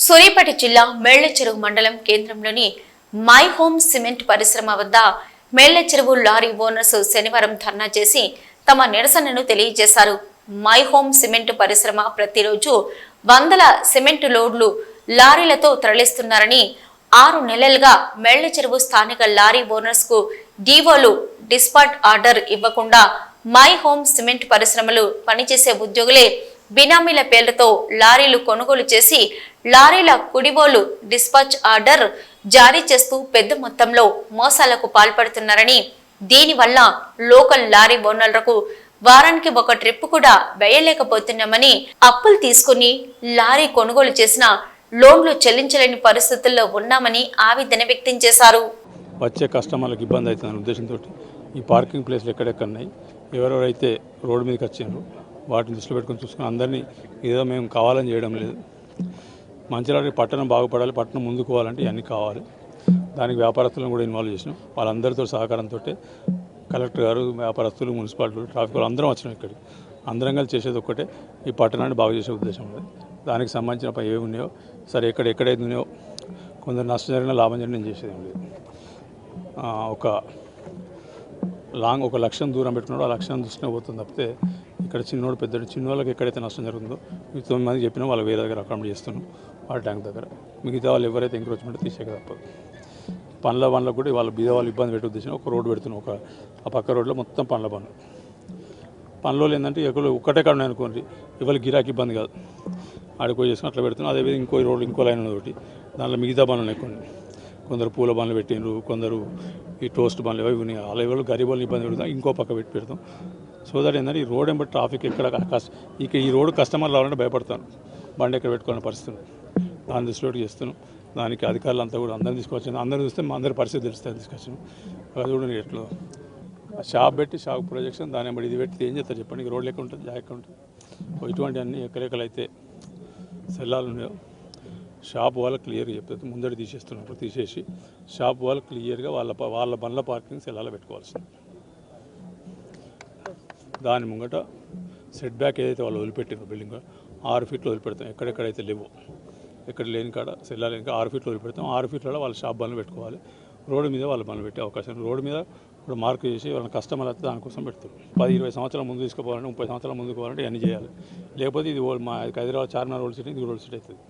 సూర్యాపేట జిల్లా మేళ్ళచెరువు మండలం కేంద్రంలోని మై హోమ్ సిమెంట్ పరిశ్రమ వద్ద మేళ్ళ చెరువు లారీ ఓనర్స్ శనివారం ధర్నా చేసి తమ నిరసనను తెలియజేశారు. మై హోమ్ సిమెంట్ పరిశ్రమ ప్రతిరోజు వందల సిమెంట్ లోడ్లు లారీలతో తరలిస్తున్నారని ఆరు నెలలుగా మేళ్ళ చెరువు స్థానిక లారీ ఓనర్స్కు డీవోలు డిస్పాట్ ఆర్డర్ ఇవ్వకుండా మై హోమ్ సిమెంట్ పరిశ్రమలు పనిచేసే ఉద్యోగులే బినామీల పేర్లతో లారీలు కొనుగోలు చేసి లారీల కుడివోలు డిస్పాచ్ ఆర్డర్ జారీ చేస్తూ పెద్ద మొత్తంలో మోసాలకు పాల్పడుతున్నారని దీనివల్ల లోకల్ లారీ ఓనర్లకు వారానికి ఒక ట్రిప్ కూడా వేయలేకపోతున్నామని అప్పులు తీసుకుని లారీ కొనుగోలు చేసిన లోన్లు చెల్లించలేని పరిస్థితుల్లో ఉన్నామని ఆవేదన వ్యక్తం చేశారు. వచ్చే కస్టమర్లకు ఇబ్బంది అవుతుందనే ఉద్దేశంతో ఈ పార్కింగ్ ప్లేస్లు ఎక్కడెక్కడున్నాయి ఎవరెవరైతే రోడ్డు మీదకి వచ్చారు వాటిని దృష్టిలో పెట్టుకొని చూసుకుని అందరినీ ఏదో మేము కావాలని చేయడం లేదు. మంచిర్యాల పట్టణం బాగుపడాలి పట్టణం ముందుకు పోవాలంటే ఇవన్నీ కావాలి. దానికి వ్యాపారస్తులను కూడా ఇన్వాల్వ్ చేసినాం. వాళ్ళందరితో సహకారంతో కలెక్టర్ గారు వ్యాపారస్తులు మున్సిపాలిటీలు ట్రాఫిక్ వాళ్ళు అందరం వచ్చినాం ఇక్కడికి. అందరం కలిసి చేసేది ఒక్కటే. ఈ పట్టణాన్ని బాగు చేసే ఉద్దేశం ఉంది. దానికి సంబంధించిన పని ఏమి ఉన్నాయో సరే ఎక్కడ ఎక్కడైతే ఉన్నాయో కొందరు నష్టం జరిగినా లాభం జరిగిన నేను చేసేది ఏం లేదు. ఒక లాంగ్ ఒక లక్ష్యం దూరం పెట్టుకున్నాడు. ఆ లక్ష్యం దృష్టిలో పోతుంది తప్పితే ఇక్కడ చిన్నోడు పెద్దోడు చిన్నవాళ్ళకి ఎక్కడైతే నష్టం జరుగుతుందో ఈ తొమ్మిది మంది చెప్పినా వాళ్ళు వేరే దగ్గర అకామిడేట్ చేస్తున్నాం వాళ్ళ ట్యాంక్ దగ్గర. మిగతా వాళ్ళు ఎవరైతే ఎంక్రోచ్మెంట్ తీసేక తప్పదు పండ్ల బండ్లకు కూడా వాళ్ళ బీద వాళ్ళు ఇబ్బంది పెట్టే ఉద్దేశం ఒక రోడ్డు పెడుతున్నాం ఒక ఆ పక్క రోడ్లో మొత్తం పండ్ల బండ్లు. పనులు ఏంటంటే ఎక్కడ ఒక్కటే కాడ అనుకోండి ఇవాళ గిరాకీ ఇబ్బంది కాదు. ఆడికో చేసుకుని అట్లా పెడుతున్నాం అదేవిధంగా ఇంకో రోడ్డు ఇంకో లైన్ ఉన్నది ఒకటి. దాంట్లో మిగతా బండ్లు ఉన్నాయి కొన్ని. కొందరు పూల బండ్లు పెట్టిండ్రు కొందరు ఈ టోస్ట్ బండ్లు ఇవి ఉన్నాయి. అలా ఎవరు గరీబ్ వాళ్ళని ఇబ్బంది పెడతాం ఇంకో పక్క పెట్టి పెడతాం. సో దట్ ఏంటంటే ఈ రోడ్ ఎంబటి ట్రాఫిక్ ఎక్కడ ఇక ఈ రోడ్డు కస్టమర్లు రావాలంటే భయపడతాను. బండి ఎక్కడ పెట్టుకోవాలని పరిస్థితి దాని దాన్ని దృష్టిలో చేస్తున్నాం. దానికి అధికారులు అంతా కూడా అందరిని తీసుకొచ్చాను. అందరూ చూస్తే మా అందరి పరిస్థితి తెలుస్తుంది తీసుకొచ్చాను. అది కూడా ఎట్లా షాప్ పెట్టి షాప్ ప్రొజెక్షన్ దాని బట్టి ఇది పెట్టి ఏం చేస్తారు చెప్పండి? రోడ్ రోడ్లు ఎక్కడ ఉంటుంది జాగ్రత్త ఉంటుంది. ఇటువంటి అన్ని ఎక్కడెక్కడైతే సెల్లాలు ఉన్నాయో షాప్ వాళ్ళకి క్లియర్గా చెప్తే ముందడి తీసేస్తున్నప్పుడు తీసేసి షాప్ వాళ్ళు క్లియర్గా వాళ్ళ వాళ్ళ బండ్ల పార్కింగ్ సెల్లాలో పెట్టుకోవాల్సింది. దాని ముంగట సెట్ బ్యాక్ ఏదైతే వాళ్ళు వదిలిపెట్టారు బిల్డింగ్ ఆరు ఫీట్లు వదిలిపెడతాం. ఎక్కడెక్కడైతే లేవు. ఎక్కడ లేని కాడ సెల్లా లేని ఆరు ఫీట్లు వదిలిపెడతాం. ఆరు ఫీట్లలో వాళ్ళ షాప్ బండ్లు పెట్టుకోవాలి. రోడ్డు మీద వాళ్ళు బండ్లు పెట్టే అవకాశం రోడ్డు మీద ఇప్పుడు మార్క్ చేసి వాళ్ళ కస్టమర్ అయితే దానికోసం పెడతారు. పది ఇరవై సంవత్సరాల ముందు తీసుకుపోవాలంటే ముప్పై సంవత్సరాల ముందుకు పోవాలంటే అన్నీ చేయాలి. లేకపోతే ఇది మా హైదరాబాద్ చార్మినార్ రోడ్ సిటీ ఇది రోడ్ సిటీ అవుతుంది.